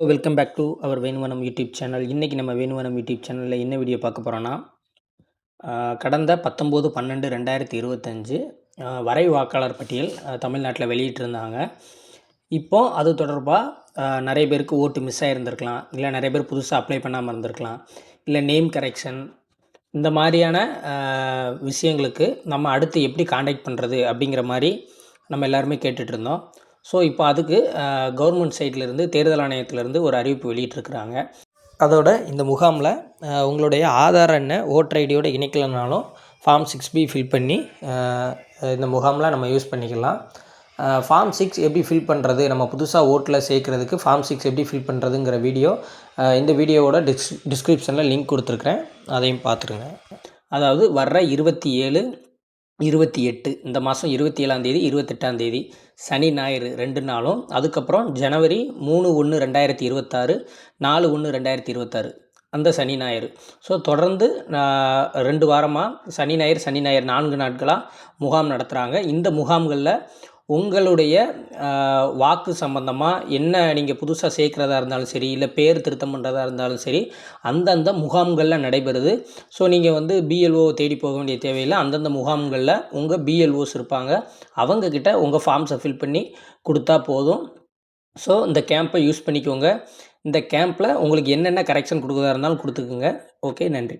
Welcome back to our Venuvanam YouTube channel இன்றைக்கி நம்ம Venuvanam YouTube சேனலில் என்ன வீடியோ பார்க்க போகிறோன்னா கடந்த பத்தொம்போது பன்னெண்டு ரெண்டாயிரத்தி இருபத்தஞ்சு வரை வாக்காளர் பட்டியல் தமிழ்நாட்டில் வெளியிட்டிருந்தாங்க. இப்போ அது தொடர்பாக நிறைய பேருக்கு ஓட்டு மிஸ் ஆகிருந்திருக்கலாம் இல்லை நிறைய பேர் புதுசாக அப்ளை பண்ணாமல் இருந்திருக்கலாம். இல்லை நேம் கரெக்ஷன் இந்த மாதிரியான விஷயங்களுக்கு நம்ம அடுத்து எப்படி காண்டாக்ட் பண்ணுறது அப்படிங்கிற மாதிரி நம்ம எல்லாருமே கேட்டுட்ருந்தோம் ஸோ இப்போ அதுக்கு கவர்மெண்ட் சைட்லேருந்து தேர்தல் ஆணையத்திலேருந்து ஒரு அறிவிப்பு வெளியிட்டிருக்கிறாங்க. அதோட இந்த முகாமில் உங்களுடைய ஆதார் எண்ணை ஓட்டர் ஐடியோடு இணைக்கலைனாலும் ஃபார்ம் சிக்ஸ் பி ஃபில் பண்ணி இந்த முகாமில் நம்ம யூஸ் பண்ணிக்கலாம். ஃபார்ம் சிக்ஸ் எப்படி ஃபில் பண்ணுறது நம்ம புதுசாக ஓட்டில் சேர்க்குறதுக்கு ஃபார்ம் சிக்ஸ் எப்படி ஃபில் பண்ணுறதுங்கிற வீடியோ இந்த வீடியோவோட டிஸ் டிஸ்கிரிப்ஷனில் லிங்க் கொடுத்துருக்குறேன். அதையும் பார்த்துருங்க. அதாவது வர்ற இருபத்தி ஏழு இருபத்தி எட்டு இந்த மாதம் இருபத்தி ஏழாந்தேதி இருபத்தெட்டாந்தேதி சனி ஞாயிறு ரெண்டு நாளும். அதுக்கப்புறம் ஜனவரி மூணு ஒன்று ரெண்டாயிரத்தி இருபத்தாறு நாலு ஒன்று ரெண்டாயிரத்தி இருபத்தாறு அந்த சனி ஞாயிறு. ஸோ தொடர்ந்து ரெண்டு வாரமாக சனி ஞாயிறு சனி ஞாயிறு நான்கு நாட்களாக முகாம் நடத்துகிறாங்க இந்த முகாம்களில் உங்களுடைய வாக்கு சம்பந்தமாக என்ன நீங்கள் புதுசாக சேர்க்குறதா இருந்தாலும் சரி இல்லை பேர் திருத்தம் பண்ணுறதா இருந்தாலும் சரி அந்தந்த முகாம்களில் நடைபெறுது. ஸோ நீங்கள் வந்து பிஎல்ஓ தேடி போக வேண்டிய தேவையில்லை. அந்தந்த முகாம்களில் உங்கள் பிஎல்ஓஸ் இருப்பாங்க. அவங்கக்கிட்ட உங்கள் ஃபார்ம்ஸை ஃபில் பண்ணி கொடுத்தா போதும். ஸோ இந்த கேம்பை யூஸ் பண்ணிக்கோங்க. இந்த கேம்பில் உங்களுக்கு என்னென்ன கரெக்ஷன் கொடுக்குறதா இருந்தாலும் கொடுத்துக்குங்க. ஓகே நன்றி.